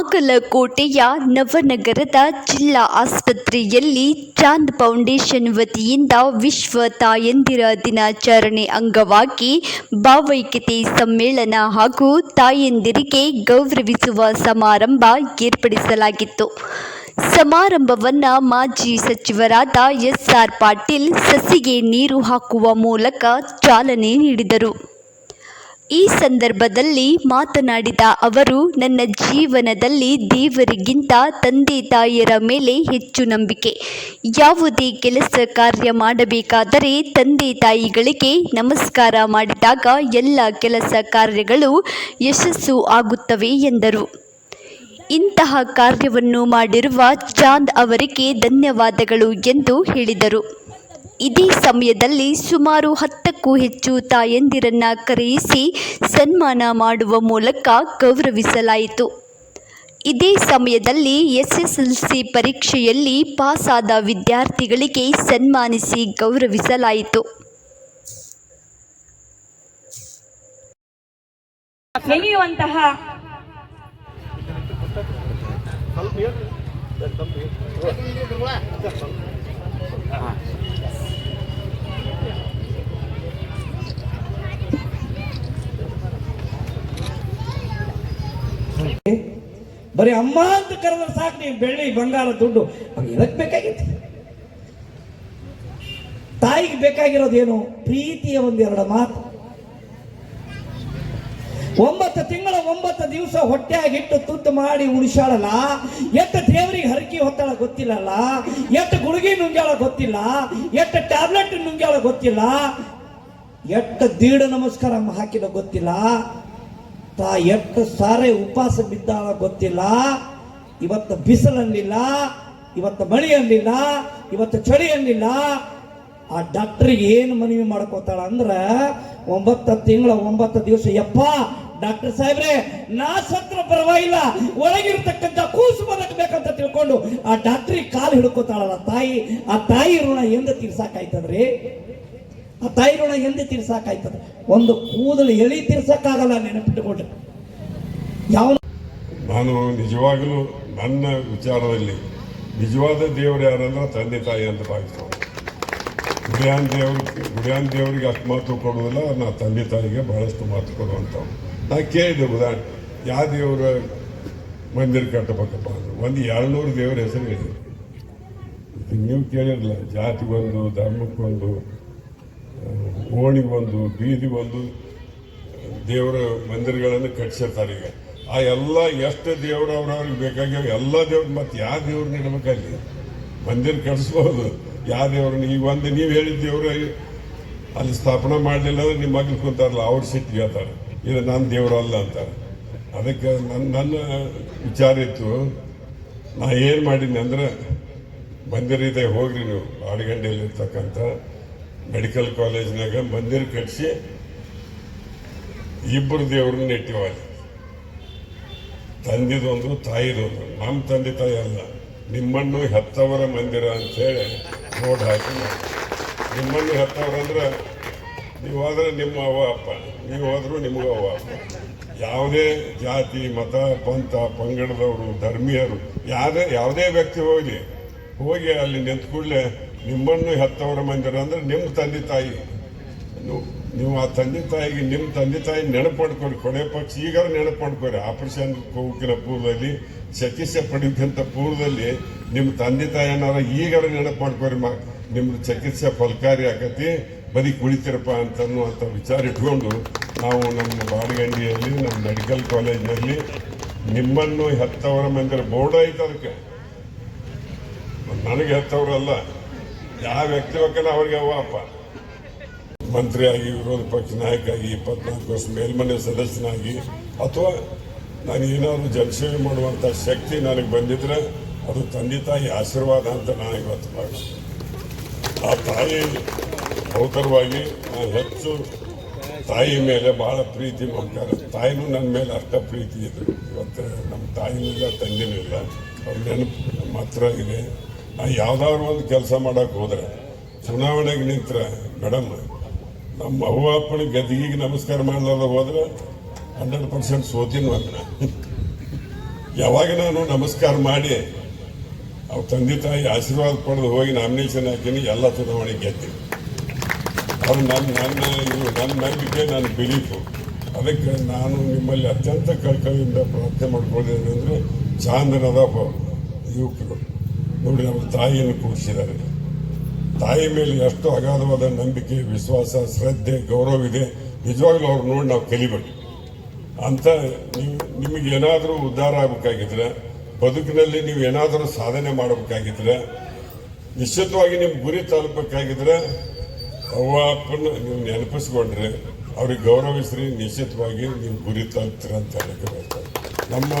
ಬಾಗಲಕೋಟೆಯ ನವನಗರದ ಜಿಲ್ಲಾ ಆಸ್ಪತ್ರೆಯಲ್ಲಿ ಚಾಂದ್ ಫೌಂಡೇಶನ್ ವತಿಯಿಂದ ವಿಶ್ವ ತಾಯಂದಿರ ದಿನಾಚರಣೆ ಅಂಗವಾಗಿ ಭಾವೈಕ್ಯತೆ ಸಮ್ಮೇಳನ ಹಾಗೂ ತಾಯಂದಿರಿಗೆ ಗೌರವಿಸುವ ಸಮಾರಂಭ ಏರ್ಪಡಿಸಲಾಗಿತ್ತು. ಸಮಾರಂಭವನ್ನ ಮಾಜಿ ಸಚಿವರಾದ ಎಸ್ಆರ್ ಪಾಟೀಲ್ ಸಸಿಗೆ ನೀರು ಹಾಕುವ ಮೂಲಕ ಚಾಲನೆ ನೀಡಿದರು. ಈ ಸಂದರ್ಭದಲ್ಲಿ ಮಾತನಾಡಿದ ಅವರು, ನನ್ನ ಜೀವನದಲ್ಲಿ ದೇವರಿಗಿಂತ ತಂದೆ ತಾಯಿಯರ ಮೇಲೆ ಹೆಚ್ಚು ನಂಬಿಕೆ. ಯಾವುದೇ ಕೆಲಸ ಕಾರ್ಯ ಮಾಡಬೇಕಾದರೆ ತಂದೆ ತಾಯಿಗಳಿಗೆ ನಮಸ್ಕಾರ ಮಾಡಿದಾಗ ಎಲ್ಲ ಕೆಲಸ ಕಾರ್ಯಗಳು ಯಶಸ್ಸು ಆಗುತ್ತವೆ ಎಂದರು. ಇಂತಹ ಕಾರ್ಯವನ್ನು ಮಾಡಿರುವ ಚಾಂದ್ ಅವರಿಗೆ ಧನ್ಯವಾದಗಳು ಎಂದು ಹೇಳಿದರು. ಇದೇ ಸಮಯದಲ್ಲಿ ಸುಮಾರು ಹತ್ತಕ್ಕೂ ಹೆಚ್ಚು ತಾಯಂದಿರನ್ನ ಕರೆಯಿಸಿ ಸನ್ಮಾನ ಮಾಡುವ ಮೂಲಕ ಗೌರವಿಸಲಾಯಿತು. ಇದೇ ಸಮಯದಲ್ಲಿ ಎಸ್ಎಸ್ಎಲ್ಸಿ ಪರೀಕ್ಷೆಯಲ್ಲಿ ಪಾಸಾದ ವಿದ್ಯಾರ್ಥಿಗಳಿಗೆ ಸನ್ಮಾನಿಸಿ ಗೌರವಿಸಲಾಯಿತು. ಬರೀ ಅಮ್ಮ ಅಂತ ಕರೆದ್ರೆ ಸಾಕು ನೀವು ಬೆಳ್ಳಿ, ಬಂಗಾರ, ದುಡ್ಡು. ಇದಕ್ಕೆ ಬೇಕಾಗಿತ್ತು? ತಾಯಿಗೆ ಬೇಕಾಗಿರೋದೇನು ಪ್ರೀತಿಯ ಒಂದೆರಡು ಮಾತು. ಒಂಬತ್ತು ತಿಂಗಳ, ಒಂಬತ್ತು ದಿವಸ ಹೊಟ್ಟೆಯಾಗಿಟ್ಟು ತುತ್ತು ಮಾಡಿ ಉಳಿಸಾಳಲ್ಲ ಎತ್ತ ದೇವರಿಗೆ ಹರಕಿ ಹೊತ್ತಾಳ ಗೊತ್ತಿಲ್ಲಲ್ಲ? ಎಷ್ಟು ಗುಳಿಗೆ ನುಂಗ್ಯಾಳ ಗೊತ್ತಿಲ್ಲ? ಎಷ್ಟು ಟ್ಯಾಬ್ಲೆಟ್ ನುಂಗ್ಯಾಳ ಗೊತ್ತಿಲ್ಲ? ಎಷ್ಟು ದೀಡ ನಮಸ್ಕಾರ ಹಾಕಿದ ಗೊತ್ತಿಲ್ಲ? ತಾ ಎಷ್ಟು ಸಾರೆ ಉಪವಾಸ ಬಿದ್ದಾಳ ಗೊತ್ತಿಲ್ಲ. ಇವತ್ತು ಬಿಸಿಲಲ್ಲಿಲ್ಲ, ಇವತ್ತು ಮಳೆಯಲ್ಲಿಲ್ಲ, ಇವತ್ತು ಚಳಿಯಲ್ಲಿಲ್ಲ. ಆ ಡಾಕ್ಟ್ರಿಗೆ ಏನು ಮನವಿ ಮಾಡ್ಕೋತಾಳ ಅಂದ್ರೆ, ಒಂಬತ್ತು ತಿಂಗಳ, ಒಂಬತ್ತು ದಿವಸ, ಯಪ್ಪ ಡಾಕ್ಟರ್ ಸಾಹೇಬ್ರೆ, ನಾ ಸತ್ರ ಪರವಾಗಿಲ್ಲ, ಒಳಗಿರ್ತಕ್ಕಂಥ ಕೂಸು ಬದುಕಬೇಕಂತ ತಿಳ್ಕೊಂಡು ಆ ಡಾಕ್ಟ್ರಿಗೆ ಕಾಲು ಹಿಡ್ಕೋತಾಳಲ್ಲ ತಾಯಿ. ಆ ತಾಯಿ ಋಣ ಎಂದ ತೀರ್ಸಾಕಾಯ್ತದ್ರಿ ಆ ತಾಯಿ ಋಣ ಎಂದೇ ತೀರ್ಸಾಕಾಯ್ತದ? ಒಂದು ಕೂದಲು ಎಳಿ ತೀರ್ಸಕ್ಕಾಗಲ್ಲ ನೆನಪಿಟ್ಟುಕೊಂಡ್ರೆ. ಯಾವ ನಾನು ನಿಜವಾಗಲೂ ನನ್ನ ವಿಚಾರದಲ್ಲಿ ನಿಜವಾದ ದೇವರು ಯಾರಂದ್ರೆ ತಂದೆ ತಾಯಿ ಅಂತ ಭಾವಿಸ್ತಾರೆ ಗುಡಿಯಾನ್ ದೇವ್ರ ಗುಡಿಯಾನ್ ದೇವರಿಗೆ ಅಷ್ಟು ಮಹತ್ವ ಕೊಡೋದಿಲ್ಲ ನಾ ತಂದೆ ತಾಯಿಗೆ ಬಹಳಷ್ಟು ಮಹತ್ವ ಕೊಡುವಂಥವು ನಾ ಕೇಳಿದೆ ಉದಾಹರಣೆ, ಯಾವ ದೇವರ ಮಂದಿರ ಕಟ್ಟಬೇಕಪ್ಪ ಅಂದ್ರೆ. ಒಂದು ಎರಡ್ನೂರು ದೇವರ ಹೆಸರು ಹೇಳಿದೆ ನೀವು ಕೇಳಿರಲಿಲ್ಲ, ಜಾತಿಗೊಂದು, ಧರ್ಮಕ್ಕೊಂದು ಓಣಿಗೊಂದು ಬೀದಿಗೊಂದು ದೇವರ ಮಂದಿರಗಳನ್ನು ಕಟ್ಸಿರ್ತಾರೆ ಈಗ. ಆ ಎಲ್ಲ ಎಷ್ಟು ದೇವರು ಅವ್ರವ್ರಿಗೆ ಬೇಕಾಗ್ಯಾವ ಎಲ್ಲ ದೇವ್ರು ಮತ್ತೆ ಯಾವ ದೇವ್ರನ್ನ ಇಡಬೇಕಲ್ಲಿ ಮಂದಿರ ಕಟ್ಸ್ಬೋದು. ಯಾವ ದೇವ್ರನ್ನ ಈಗ ಒಂದು ನೀವು ಹೇಳಿದ ದೇವ್ರ ಅಲ್ಲಿ ಸ್ಥಾಪನೆ ಮಾಡಲಿಲ್ಲ ಅಂದ್ರೆ ನಿಮ್ಮ ಮಗ್ಳು ಕುಂತಾರಲ್ಲ, ಅವ್ರ ಸಿಟ್ಟಿಗೆ ಹೇಳ್ತಾರೆ. ಇದು ನನ್ನ ದೇವ್ರಲ್ಲ ಅಂತಾರೆ. ಅದಕ್ಕೆ ನನ್ನ ನನ್ನ ವಿಚಾರ ಇತ್ತು. ನಾ ಏನು ಮಾಡೀನಿ ಅಂದ್ರೆ, ಮಂದಿರ ಇದೆ ಹೋಗ್ರಿ ನೀವು ಆಡುಗಂಡಿಯಲ್ಲಿ ಇರ್ತಕ್ಕಂಥ ಮೆಡಿಕಲ್ ಕಾಲೇಜ್ನಾಗ ಮಂದಿರ ಕಟ್ಟಿಸಿ ಇಬ್ಬರು ದೇವ್ರನ್ನ ಇಟ್ಟಿವಲ್ಲಿ ತಂದಿದೊಂದು ತಾಯಿದೊಂದು ನಮ್ಮ ತಂದೆ ತಾಯಿ ಅಲ್ಲ. ನಿಮ್ಮಣ್ಣು ಹೆತ್ತವರ ಮಂದಿರ ಅಂತೇಳಿ ರೋಡ್ ಹಾಕಿ ನಿಮ್ಮಣ್ಣು ಹೆತ್ತವರ ಅಂದ್ರೆ ನೀವು ಹೋದ್ರೆ ನಿಮ್ಮ ಅವ ಅಪ್ಪ. ನೀವು ಹೋದರೂ ನಿಮಗೂ ಅವ ಅಪ್ಪ. ಯಾವುದೇ ಜಾತಿ, ಮತ, ಪಂಥ, ಪಂಗಡದವರು, ಧರ್ಮೀಯರು ಯಾವುದೇ ಯಾವುದೇ ವ್ಯಕ್ತಿ ಹೋಗಲಿ, ಹೋಗಿ ಅಲ್ಲಿ ನಿಂತ ಕೂಡಲೇ ನಿಮ್ಮನ್ನು ಹೆತ್ತವರ ಮಂದಿರ ಅಂದರೆ ನಿಮ್ಮ ತಂದೆ ತಾಯಿ. ನೀವು- ಆ ತಂದೆ ತಾಯಿಗೆ ನಿಮ್ಮ ತಂದೆ ತಾಯಿ ನೆನಪು ಮಾಡ್ಕೊರಿ ಕೊನೆ ಪಕ್ಷ ಈಗ ನೆನಪು ಆಪರೇಷನ್ ಹೋಗಿನ ಪೂರ್ವದಲ್ಲಿ, ಚಿಕಿತ್ಸೆ ಪಡೆಯೋಕ್ಕಿಂತ ಪೂರ್ವದಲ್ಲಿ ನಿಮ್ಮ ತಂದೆ ತಾಯಿ ಈಗಾರ ನೆನಪು ಮಾಡ್ಕೊರಿ ಮಾ, ನಿಮ್ದು ಚಿಕಿತ್ಸೆ ಫಲಕಾರಿ ಆಗತಿ, ಬರೀ ಕುಳಿತಿರಪ್ಪ ಅಂತ ಅನ್ನುವಂಥ ವಿಚಾರ ಇಟ್ಕೊಂಡು ನಾವು ನಮ್ಮ ಬಾಡಗಂಡಿಯಲ್ಲಿ, ನಮ್ಮ ಮೆಡಿಕಲ್ ಕಾಲೇಜಿನಲ್ಲಿ ನಿಮ್ಮನ್ನು ಹೆತ್ತವರ ಮಂದಿರ ಬೋರ್ಡ್ ಆಯ್ತು ಅದಕ್ಕೆ. ನನಗೆ ಹೆತ್ತವರಲ್ಲ. ಯಾವ ವ್ಯಕ್ತಿ ಬೇಕಲ್ಲ ಅವ್ರಿಗೆ ಅಪ್ಪ ಮಂತ್ರಿಯಾಗಿ, ವಿರೋಧ ಪಕ್ಷ ನಾಯಕ ಆಗಿ ಇಪ್ಪತ್ನಾಲ್ಕು ವರ್ಷ ಮೇಲ್ಮನೆ ಸದಸ್ಯನಾಗಿ, ಅಥವಾ ನಾನು ಏನಾದರೂ ಜನಸೇವೆ ಮಾಡುವಂಥ ಶಕ್ತಿ ನನಗೆ ಬಂದಿದ್ರೆ ಅದು ತಂದೆ ತಾಯಿ ಆಶೀರ್ವಾದ ಅಂತ ನಾನು ಇವತ್ತು ಭಾಳ ಆ ತಾಯಿ ಭೌತರವಾಗಿ ನಾನು ಹೆಚ್ಚು ತಾಯಿ ಮೇಲೆ ಭಾಳ ಪ್ರೀತಿ ಮಾಡ್ತಾರೆ ತಾಯಿನೂ ನನ್ನ ಮೇಲೆ ಅಷ್ಟ ಪ್ರೀತಿ ಇದ್ರು ಇವತ್ತು ನಮ್ಮ ತಾಯಿನೂ ಇಲ್ಲ, ತಂದೆನೂ ಇಲ್ಲ. ಅವ್ರ ನೆನಪು ಮಾತ್ರ ಇದೆ. ಯಾವ್ದಾದ್ರು ಒಂದು ಕೆಲಸ ಮಾಡಕ್ಕೆ ಹೋದ್ರೆ, ಚುನಾವಣೆಗೆ ನಿಂತ್ರೆ ಮೇಡಮ್ ನಮ್ಮ ಅವ್ವ ಅಪ್ಪನ ಗದ್ದಿಗೆ ನಮಸ್ಕಾರ ಮಾಡಲಾರ ಹೋದ್ರೆ ಹಂಡ್ರೆಡ್ ಪರ್ಸೆಂಟ್ ಸೋತಿನ ಅಂದ್ರೆ ಯಾವಾಗ ನಾನು ನಮಸ್ಕಾರ ಮಾಡಿ, ಅವ್ರ ತಂದೆ ತಾಯಿ ಆಶೀರ್ವಾದ ಪಡೆದು ಹೋಗಿ ನಾಮಿನೇಷನ್ ಹಾಕಿನಿ, ಎಲ್ಲ ಚುನಾವಣೆ ಗೆದ್ದೀನಿ. ಅವ್ರು ನನ್ನ ನನ್ನ ಇದು ನನ್ನ ನಂಬಿಕೆ ನನ್ನ ಬಿಲೀಫು. ಅದಕ್ಕೆ ನಾನು ನಿಮ್ಮಲ್ಲಿ ಅತ್ಯಂತ ಕಳ್ಕಳಿಯಿಂದ ಪ್ರಾರ್ಥನೆ ಮಾಡ್ಕೊಂಡಿದ್ದೇನೆ ಅಂದರೆ ಚಾಂದನದ ಯುವಕರು ನೋಡಿ ನಮ್ಮ ತಾಯಿಯನ್ನು ಕೂಡಿಸಿದ್ದಾರೆ ತಾಯಿ ಮೇಲೆ ಎಷ್ಟು ಅಗಾಧವಾದ ನಂಬಿಕೆ, ವಿಶ್ವಾಸ, ಶ್ರದ್ಧೆ, ಗೌರವ ಇದೆ. ನಿಜವಾಗ್ಲೂ ಅವ್ರು ನೋಡಿ ನಾವು ಕಲಿಬೇಕು. ಅಂತ ನೀವು, ನಿಮಗೆ ಏನಾದರೂ ಉದ್ಧಾರ ಆಗಬೇಕಾಗಿದ್ರೆ, ಬದುಕಿನಲ್ಲಿ ನೀವು ಏನಾದರೂ ಸಾಧನೆ ಮಾಡಬೇಕಾಗಿದ್ರೆ, ನಿಶ್ಚಿತವಾಗಿ ನಿಮ್ಮ ಗುರಿ ತಲುಪಬೇಕಾಗಿದ್ರೆ, ಅವ್ವ ಅಪ್ಪನ ನೀವು ನೆನಪಿಸ್ಕೊಂಡ್ರೆ, ಅವ್ರಿಗೆ ಗೌರವಿಸ್ರಿ, ನಿಶ್ಚಿತವಾಗಿ ನೀವು ಗುರಿ ತಲುಪ್ತೀರ ಅಂತ ಹೇಳಕ್ಕೆ. ನಮ್ಮ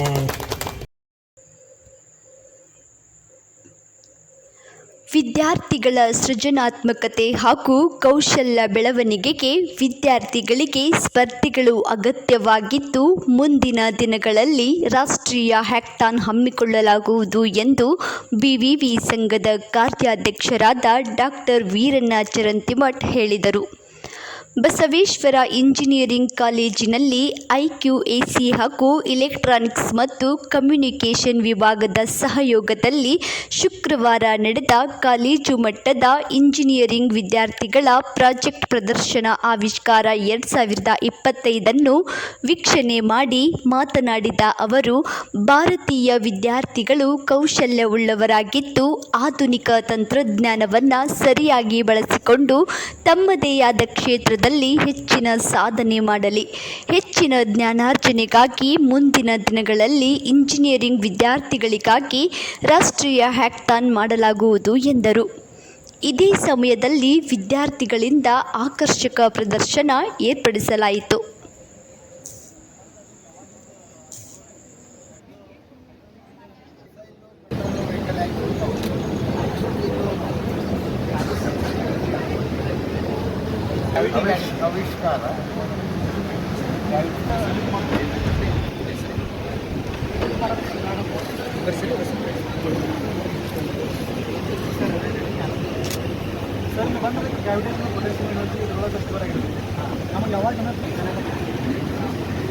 ವಿದ್ಯಾರ್ಥಿಗಳ ಸೃಜನಾತ್ಮಕತೆ ಹಾಗೂ ಕೌಶಲ್ಯ ಬೆಳವಣಿಗೆಗೆ ವಿದ್ಯಾರ್ಥಿಗಳಿಗೆ ಸ್ಪರ್ಧೆಗಳು ಅಗತ್ಯವಾಗಿದ್ದು, ಮುಂದಿನ ದಿನಗಳಲ್ಲಿ ರಾಷ್ಟ್ರೀಯ ಹ್ಯಾಕ್ಟಾನ್ ಹಮ್ಮಿಕೊಳ್ಳಲಾಗುವುದು ಎಂದು ಬಿವಿವಿ ಸಂಘದ ಕಾರ್ಯಾಧ್ಯಕ್ಷರಾದ ಡಾಕ್ಟರ್ ವೀರಣ್ಣ ಚರಂತಿಮಠ್ ಹೇಳಿದರು. ಬಸವೇಶ್ವರ ಇಂಜಿನಿಯರಿಂಗ್ ಕಾಲೇಜಿನಲ್ಲಿ ಐಕ್ಯೂಎಸಿ ಹಾಗೂ ಇಲೆಕ್ಟ್ರಾನಿಕ್ಸ್ ಮತ್ತು ಕಮ್ಯುನಿಕೇಷನ್ ವಿಭಾಗದ ಸಹಯೋಗದಲ್ಲಿ ಶುಕ್ರವಾರ ನಡೆದ ಕಾಲೇಜು ಮಟ್ಟದ ಇಂಜಿನಿಯರಿಂಗ್ ವಿದ್ಯಾರ್ಥಿಗಳ ಪ್ರಾಜೆಕ್ಟ್ ಪ್ರದರ್ಶನ ಆವಿಷ್ಕಾರ ಎರಡು ಸಾವಿರದ ಇಪ್ಪತ್ತೈದನ್ನು ವೀಕ್ಷಣೆ ಮಾಡಿ ಮಾತನಾಡಿದ ಅವರು, ಭಾರತೀಯ ವಿದ್ಯಾರ್ಥಿಗಳು ಕೌಶಲ್ಯವುಳ್ಳವರಾಗಿದ್ದು ಆಧುನಿಕ ತಂತ್ರಜ್ಞಾನವನ್ನು ಸರಿಯಾಗಿ ಬಳಸಿಕೊಂಡು ತಮ್ಮದೇ ಆದ ಕ್ಷೇತ್ರದಲ್ಲಿ ಹೆಚ್ಚಿನ ಸಾಧನೆ ಮಾಡಲಿ. ಹೆಚ್ಚಿನ ಜ್ಞಾನಾರ್ಜನೆಗಾಗಿ ಮುಂದಿನ ದಿನಗಳಲ್ಲಿ ಇಂಜಿನಿಯರಿಂಗ್ ವಿದ್ಯಾರ್ಥಿಗಳಿಗಾಗಿ ರಾಷ್ಟ್ರೀಯ ಹ್ಯಾಕ್ಥಾನ್ ಮಾಡಲಾಗುವುದು ಎಂದರು. ಇದೇ ಸಮಯದಲ್ಲಿ ವಿದ್ಯಾರ್ಥಿಗಳಿಂದ ಆಕರ್ಷಕ ಪ್ರದರ್ಶನ ಏರ್ಪಡಿಸಲಾಯಿತು. ಸರ್ ಬಂದ್ರೆ ಗ್ರಾವಿಟೇಷನ್ ಪೊಟೆನ್ಷಿಯಲ್ ಎನರ್ಜಿ ಇದ್ರೊಳಗೆ ಸ್ಟೋರ್ ಆಗಿರುತ್ತೆ ನಮಗೆ ಯಾವಾಗ ಏನಾದ್ರು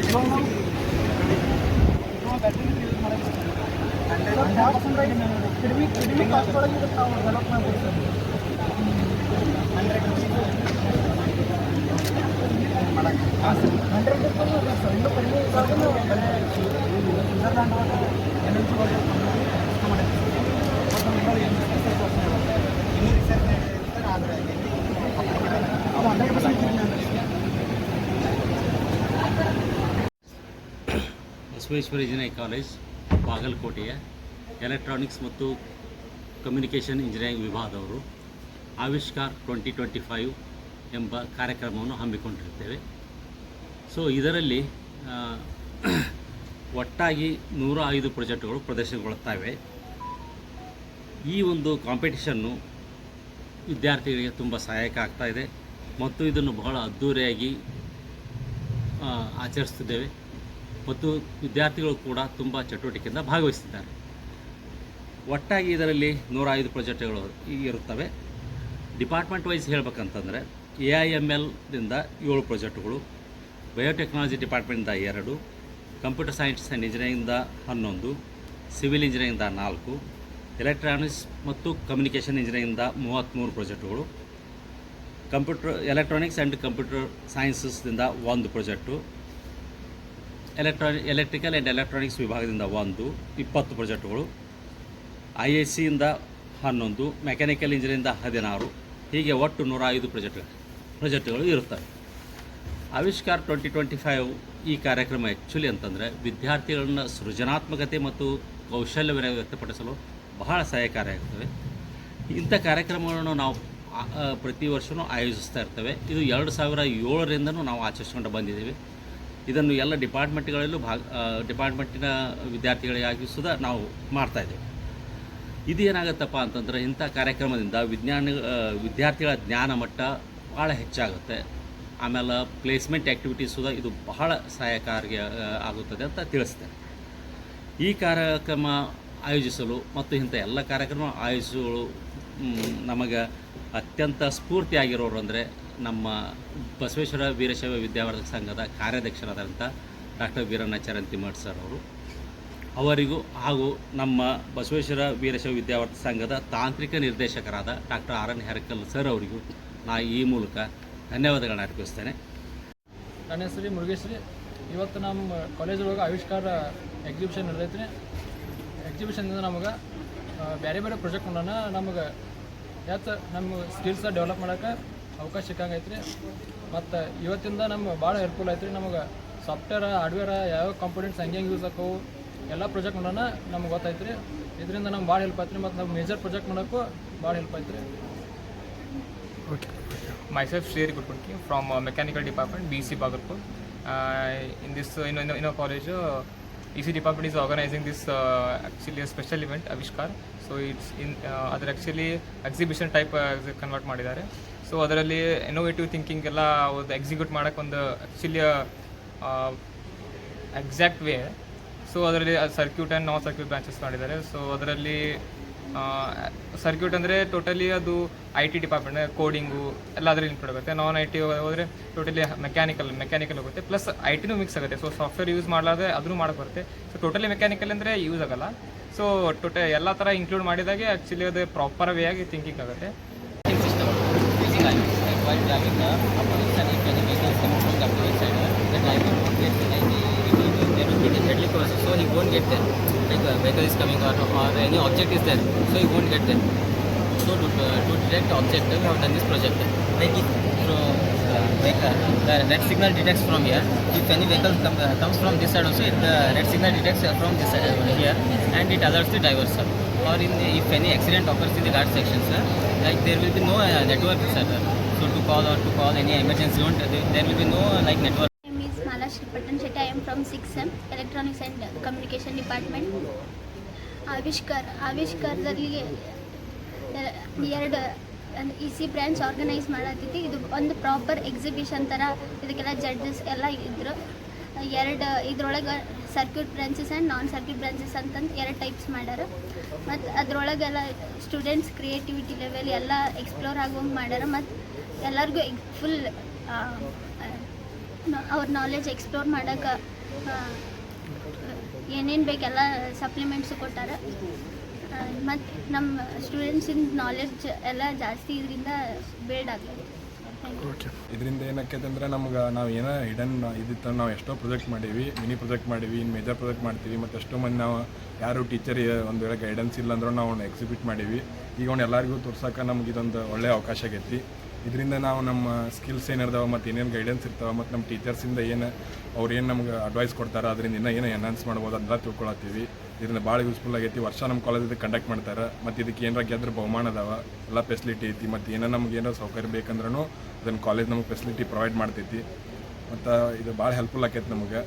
ಇವಾಗ ನಾವು ಇವಾಗ ಬ್ಯಾಟ್ರಿ ಯೂಸ್ ಮಾಡೋದು ಕಡಿಮೆ ಕಡಿಮೆ ಕಾಸ್ಟ್ ಒಳಗೆ ಇದಕ್ಕೆ ನಾವು ಡೆವಲಪ್ ಮಾಡ್ಬೋದು. ಸರ್ ಹಂಡ್ರೆಡ್ ಹಂಡ್ರೆಡ್ ಸರ್, ಇನ್ನೂ ಕಡಿಮೆ ಎನರ್ಜಿ ಒಳಗೆ ಇನ್ನೂ ರಿಸರ್ಚ್ ನಡೆಯುತ್ತೆ ಆದರೆ ಅದು hundred percent Basaveshwara engineering college, ಬಾಗಲಕೋಟೆಯ ಎಲೆಕ್ಟ್ರಾನಿಕ್ಸ್ ಮತ್ತು ಕಮ್ಯುನಿಕೇಷನ್ ಇಂಜಿನಿಯರಿಂಗ್ ವಿಭಾಗದವರು ಆವಿಷ್ಕಾರ್ ಟ್ವೆಂಟಿ ಟ್ವೆಂಟಿ ಫೈವ್ ಎಂಬ ಕಾರ್ಯಕ್ರಮವನ್ನು ಹಮ್ಮಿಕೊಂಡಿರ್ತೇವೆ ಸೊ ಇದರಲ್ಲಿ ಒಟ್ಟಾಗಿ ನೂರ ಐದು ಪ್ರಾಜೆಕ್ಟ್ಗಳು ಪ್ರದರ್ಶನಗೊಳ್ಳುತ್ತವೆ. ಈ ಒಂದು ಕಾಂಪಿಟಿಷನ್ನು ವಿದ್ಯಾರ್ಥಿಗಳಿಗೆ ತುಂಬ ಸಹಾಯಕ ಆಗ್ತಾ ಇದೆ ಮತ್ತು ಇದನ್ನು ಬಹಳ ಅದ್ಧೂರಿಯಾಗಿ ಆಚರಿಸ್ತಿದ್ದೇವೆ ಮತ್ತು ವಿದ್ಯಾರ್ಥಿಗಳು ಕೂಡ ತುಂಬ ಚಟುವಟಿಕೆಯಿಂದ ಭಾಗವಹಿಸಿದ್ದಾರೆ ಒಟ್ಟಾಗಿ ಇದರಲ್ಲಿ ನೂರ ಐದು ಪ್ರಾಜೆಕ್ಟ್ಗಳು ಇರುತ್ತವೆ. ಡಿಪಾರ್ಟ್ಮೆಂಟ್ ವೈಸ್ ಹೇಳಬೇಕಂತಂದರೆ ಎ ಐ ಎಂ ಎಲ್ದಿಂದ ಏಳು ಪ್ರಾಜೆಕ್ಟ್ಗಳು, ಬಯೋಟೆಕ್ನಾಲಜಿ ಡಿಪಾರ್ಟ್ಮೆಂಟಿಂದ ಎರಡು, ಕಂಪ್ಯೂಟರ್ ಸೈನ್ಸ್ ಆ್ಯಂಡ್ ಇಂಜಿನಿಯರಿಂಗಿಂದ ಹನ್ನೊಂದು, ಸಿವಿಲ್ ಇಂಜಿನಿಯರಿಂಗಿಂದ ನಾಲ್ಕು ಎಲೆಕ್ಟ್ರಾನಿಕ್ಸ್ ಮತ್ತು ಕಮ್ಯುನಿಕೇಷನ್ ಇಂಜಿನಿಯರಿಂದ ಮೂವತ್ತ್ಮೂರು ಪ್ರಾಜೆಕ್ಟ್ಗಳು ಕಂಪ್ಯೂಟರ್ ಎಲೆಕ್ಟ್ರಾನಿಕ್ಸ್ ಆ್ಯಂಡ್ ಕಂಪ್ಯೂಟರ್ ಸೈನ್ಸಸ್ದಿಂದ ಒಂದು project electronic electrical and electronics ವಿಭಾಗದಿಂದ ಒಂದು, ಇಪ್ಪತ್ತು ಪ್ರಾಜೆಕ್ಟ್ಗಳು ಐ ಎಸ್ ಸಿಯಿಂದ ಹನ್ನೊಂದು ಮೆಕ್ಯಾನಿಕಲ್ ಇಂಜಿನಿಯರಿಂದ ಹದಿನಾರು. ಹೀಗೆ ಒಟ್ಟು ನೂರ ಐದು ಪ್ರಾಜೆಕ್ಟ್ ಪ್ರಾಜೆಕ್ಟ್ಗಳು ಇರುತ್ತವೆ. ಆವಿಷ್ಕಾರ್ ಟ್ವೆಂಟಿ ಟ್ವೆಂಟಿ ಫೈವ್ ಈ ಕಾರ್ಯಕ್ರಮ ಆ್ಯಕ್ಚುಲಿ ಅಂತಂದರೆ ವಿದ್ಯಾರ್ಥಿಗಳನ್ನ ಸೃಜನಾತ್ಮಕತೆ ಮತ್ತು ಕೌಶಲ್ಯವನ್ನು ವ್ಯಕ್ತಪಡಿಸಲು ಬಹಳ ಸಹಾಯಕಾರಿಯಾಗ್ತವೆ ಇಂಥ ಕಾರ್ಯಕ್ರಮಗಳನ್ನು ನಾವು ಪ್ರತಿ ವರ್ಷವೂ ಆಯೋಜಿಸ್ತಾ ಇರ್ತವೆ. ಇದು ಎರಡು ಸಾವಿರ ಏಳರಿಂದನೂ ನಾವು ಆಚರಿಸ್ಕೊಂಡು ಬಂದಿದ್ದೀವಿ. ಇದನ್ನು ಎಲ್ಲ ಡಿಪಾರ್ಟ್ಮೆಂಟ್ಗಳಲ್ಲೂ ಭಾಗ ಡಿಪಾರ್ಟ್ಮೆಂಟಿನ ವಿದ್ಯಾರ್ಥಿಗಳಿಗಾಗಿ ಸುದ ನಾವು ಮಾಡ್ತಾಯಿದ್ದೇವೆ ಇದು ಏನಾಗುತ್ತಪ್ಪ ಅಂತಂದರೆ, ಇಂಥ ಕಾರ್ಯಕ್ರಮದಿಂದ ವಿಜ್ಞಾನ ವಿದ್ಯಾರ್ಥಿಗಳ ಜ್ಞಾನ ಮಟ್ಟ ಭಾಳ ಹೆಚ್ಚಾಗುತ್ತೆ. ಆಮೇಲೆ ಪ್ಲೇಸ್ಮೆಂಟ್ ಆ್ಯಕ್ಟಿವಿಟೀಸ್ ಸುಧಾ ಇದು ಬಹಳ ಸಹಾಯಕಾರಿ ಆಗುತ್ತದೆ ಅಂತ ತಿಳಿಸ್ತೇನೆ. ಈ ಕಾರ್ಯಕ್ರಮ ಆಯೋಜಿಸಲು ಮತ್ತು ಇಂಥ ಎಲ್ಲ ಕಾರ್ಯಕ್ರಮ ಆಯೋಜಿಸಲು ನಮಗೆ ಅತ್ಯಂತ ಸ್ಫೂರ್ತಿಯಾಗಿರೋರು ಅಂದರೆ ನಮ್ಮ ಬಸವೇಶ್ವರ ವೀರಶೈವ ವಿದ್ಯಾವರ್ಧಕ ಸಂಘದ ಕಾರ್ಯಾಧ್ಯಕ್ಷರಾದಂಥ ಡಾಕ್ಟರ್ ವೀರಣ್ಣಾಚಾರ್ಯ ಅಂತಿಮಠ ಸರ್ ಅವರು. ಅವರಿಗೂ ಹಾಗೂ ನಮ್ಮ ಬಸವೇಶ್ವರ ವೀರಶೈವ ವಿದ್ಯಾವರ್ಧ ಸಂಘದ ತಾಂತ್ರಿಕ ನಿರ್ದೇಶಕರಾದ doctor R N Herakal sir ಅವರಿಗೂ ನಾ ಈ ಮೂಲಕ ಧನ್ಯವಾದಗಳನ್ನ ಅರ್ಪಿಸ್ತೇನೆ. ನನ್ನ ಹೆಸರು ಮುರುಗೇಶ್ರೀ. ಇವತ್ತು ನಮ್ಮ ಕಾಲೇಜ್ ಒಳಗೆ ಆವಿಷ್ಕಾರ ಎಕ್ಸಿಬಿಷನ್ ನಡೆದೈತ್ರಿ ಎಕ್ಸಿಬಿಷನ್ದಿಂದ ನಮಗೆ ಬೇರೆ ಬೇರೆ ಪ್ರಾಜೆಕ್ಟ್ ಮಾಡೋಣ ನಮಗೆ. ಯಾತ ನಮ್ಮ ಸ್ಕಿಲ್ಸ ಡೆವಲಪ್ ಮಾಡೋಕೆ ಅವಕಾಶ ಸಿಕ್ಕಂಗೈತೆ ರೀ ಮತ್ತು ಇವತ್ತಿಂದ ನಮ್ಗೆ ಭಾಳ ಹೆಲ್ಪ್ಫುಲ್ ಐತ್ರಿ ನಮಗೆ. ಸಾಫ್ಟ್ವೇರ್ ಹಾರ್ಡ್ವೇರ್ ಯಾವ ಕಾಂಪೊನೆಂಟ್ಸ್ ಹೆಂಗೆ ಹೆಂಗೆ ಯೂಸ್ ಆಕವು ಎಲ್ಲ ಪ್ರಾಜೆಕ್ಟ್ ಮಾಡೋಣ ನಮ್ಗೆ ಗೊತ್ತೈತೆ ರೀ ಇದರಿಂದ ನಮ್ಗೆ ಭಾಳ ಹೆಲ್ಪ್ ಆಯ್ತು ರೀ ಮತ್ತು ನಾವು ಮೇಜರ್ ಪ್ರಾಜೆಕ್ಟ್ ಮಾಡೋಕ್ಕೂ ಭಾಳ ಹೆಲ್ಪ್ ಆಯ್ತು ರೀ okay Sri Gurpunki from uh, mechanical department BC Bagarpur. Uh, in this uh, in, in, EC department is organizing this uh, actually a special event Avishkar. It's in uh, ಅದರ actually exhibition type convert ಮಾಡಿದ್ದಾರೆ so ಅದರಲ್ಲಿ innovative thinking ಎಲ್ಲ ಅವ್ರದ್ದು execute ಮಾಡೋಕ್ಕೆ ಒಂದು actually exact way so ಅದರಲ್ಲಿ circuit and non circuit branches ಮಾಡಿದ್ದಾರೆ so ಅದರಲ್ಲಿ ಸರ್ಕ್ಯೂಟ್ ಅಂದರೆ ಟೋಟಲಿ ಅದು ಐ ಟಿ ಡಿಪಾರ್ಟ್ಮೆಂಟ್ ಕೋಡಿಂಗು ಎಲ್ಲ ಅದರಲ್ಲಿ ಇನ್ಕ್ಲೂಡ್ ಆಗುತ್ತೆ ನಾನ್ ಐ ಟಿ ಹೋದರೆ ಟೋಟಲಿ ಮೆಕ್ಯಾನಿಕಲ್ ಮೆಕ್ಯಾನಿಕಲ್ ಹೋಗುತ್ತೆ ಪ್ಲಸ್ ಐ ಟಿನೂ ಮಿಕ್ಸ್ ಆಗುತ್ತೆ ಸೊ ಸಾಫ್ಟ್ವೇರ್ ಯೂಸ್ ಮಾಡಲಾದ್ರೆ ಅದನ್ನು ಮಾಡಕ್ಕೆ ಬರುತ್ತೆ ಸೊ ಟೋಟಲಿ ಮೆಕ್ಯಾನಿಕಲ್ ಅಂದರೆ ಯೂಸ್ ಆಗಲ್ಲ ಸೊ ಟೋಟಲ್ ಎಲ್ಲ ಥರ ಇನ್ಕ್ಲೂಡ್ ಮಾಡಿದಾಗೆ ಆ್ಯಕ್ಚುಲಿ ಅದು ಪ್ರಾಪರ್ ವೇ ಆಗಿ ಥಿಂಕಿಂಗ್ ಆಗುತ್ತೆ so using own uh, there like a vehicle is coming or, or any object is there so he won't get there so to, uh, to detect object we have done this project like if so uh, like uh, the red signal detects from here if any vehicle come, uh, comes from this side also the red signal detects uh, from this side uh, here and it alerts the driver sir or in the, if any accident occurs in the guard section sir like there will be no uh, network sir so to call or to call any emergency there, will be no uh, like network Am from 6M, Electronics and Communication Department. Avishkara ಆವಿಷ್ಕಾರದಲ್ಲಿ ಎರಡು E C branch organise ಮಾಡತ್ತೈತಿ ಇದು ಒಂದು proper exhibition ಥರ ಇದಕ್ಕೆಲ್ಲ judges ಎಲ್ಲ ಇದ್ರು. ಎರಡು ಇದ್ರೊಳಗೆ circuit branches and non circuit branches ಅಂತಂದು ಎರಡು ಟೈಪ್ಸ್ ಮಾಡ್ಯಾರ ಮತ್ತು ಅದರೊಳಗೆಲ್ಲ ಸ್ಟೂಡೆಂಟ್ಸ್ ಕ್ರಿಯೇಟಿವಿಟಿ ಲೆವೆಲ್ ಎಲ್ಲ ಎಕ್ಸ್ಪ್ಲೋರ್ ಆಗೋಂಗೆ ಮಾಡ್ಯಾರ ಮತ್ತು ಎಲ್ಲರಿಗೂ ಫುಲ್ ಅವ್ರ ನಾಲೆಜ್ ಎಕ್ಸ್ಪ್ಲೋರ್ ಮಾಡೋಕೆ ಏನೇನು ಬೇಕೆಲ್ಲ ಸಪ್ಲಿಮೆಂಟ್ಸು ಕೊಟ್ಟಾರ. ಮತ್ತು ನಮ್ಮ ಸ್ಟೂಡೆಂಟ್ಸಿನ ನಾಲೆಡ್ಜ್ ಎಲ್ಲ ಜಾಸ್ತಿ ಇದರಿಂದ ಬಿಲ್ಡ್ ಆಗ್ತದೆ. ಓಕೆ ಇದರಿಂದ ಏನಕ್ಕೈತೆ ಅಂದ್ರೆ ನಮ್ಗೆ ನಾವು ಏನೋ ಹಿಡನ್ ಇದಿತ್ತು ನಾವು ಎಷ್ಟೋ ಪ್ರಾಜೆಕ್ಟ್ ಮಾಡೀವಿ ಮಿನಿ ಪ್ರಾಜೆಕ್ಟ್ ಮಾಡೀವಿ ಇನ್ನು ಮೇಜರ್ ಪ್ರಾಜೆಕ್ಟ್ ಮಾಡ್ತೀವಿ, ಮತ್ತು ಎಷ್ಟೋ ಮಂದಿ ನಾವು ಯಾರು ಟೀಚರ್ ಒಂದು ವೇಳೆ ಗೈಡೆನ್ಸ್ ಇಲ್ಲ ಅಂದ್ರೆ ನಾವು ಅವ್ನ ಎಕ್ಸಿಬಿಟ್ ಮಾಡೀವಿ. ಈಗ ಅವ್ನು ಎಲ್ಲರಿಗೂ ತೋರ್ಸೋಕೆ ನಮ್ಗೆ ಇದೊಂದು ಒಳ್ಳೆಯ ಅವಕಾಶ ಆಗೈತಿ. ಇದರಿಂದ ನಾವು ನಮ್ಮ ಸ್ಕಿಲ್ಸ್ ಏನಿರ್ತಾವೆ ಮತ್ತು ಏನೇನು ಗೈಡೆನ್ಸ್ ಇರ್ತಾವೆ ಮತ್ತು ನಮ್ಮ ಟೀಚರ್ಸಿಂದ ಏನು ಅವ್ರು ಏನು ನಮ್ಗೆ ಅಡ್ವೈಸ್ ಕೊಡ್ತಾರೆ, ಅದರಿಂದ ಇನ್ನೂ ಏನು ಎನ್ಹಾನ್ಸ್ ಮಾಡ್ಬೋದು ಅದನ್ನ ತಿಳ್ಕೊಳತ್ತೀವಿ. ಇದರಿಂದ ಭಾಳ ಯೂಸ್ಫುಲ್ ಆಗೈತಿ. ವರ್ಷ ನಮ್ಮ ಕಾಲೇಜ್ ಕಂಡಕ್ಟ್ ಮಾಡ್ತಾರೆ, ಮತ್ತು ಇದಕ್ಕೆ ಏನಾರ ಗೆದ್ರೆ ಬಹುಮಾನ ಅದಾವ, ಎಲ್ಲ ಫೆಸಿಲಿಟಿ ಐತಿ, ಮತ್ತು ಏನೋ ನಮ್ಗೆ ಏನೋ ಸೌಕರ್ಯ ಬೇಕಂದ್ರೂ ಅದನ್ನು ಕಾಲೇಜ್ ನಮಗೆ ಫೆಸಿಲಿಟಿ ಪ್ರೊವೈಡ್ ಮಾಡ್ತೈತಿ. ಮತ್ತು ಇದು ಭಾಳ ಹೆಲ್ಪ್ಫುಲ್ ಆಕೈತಿ ನಮಗೆ.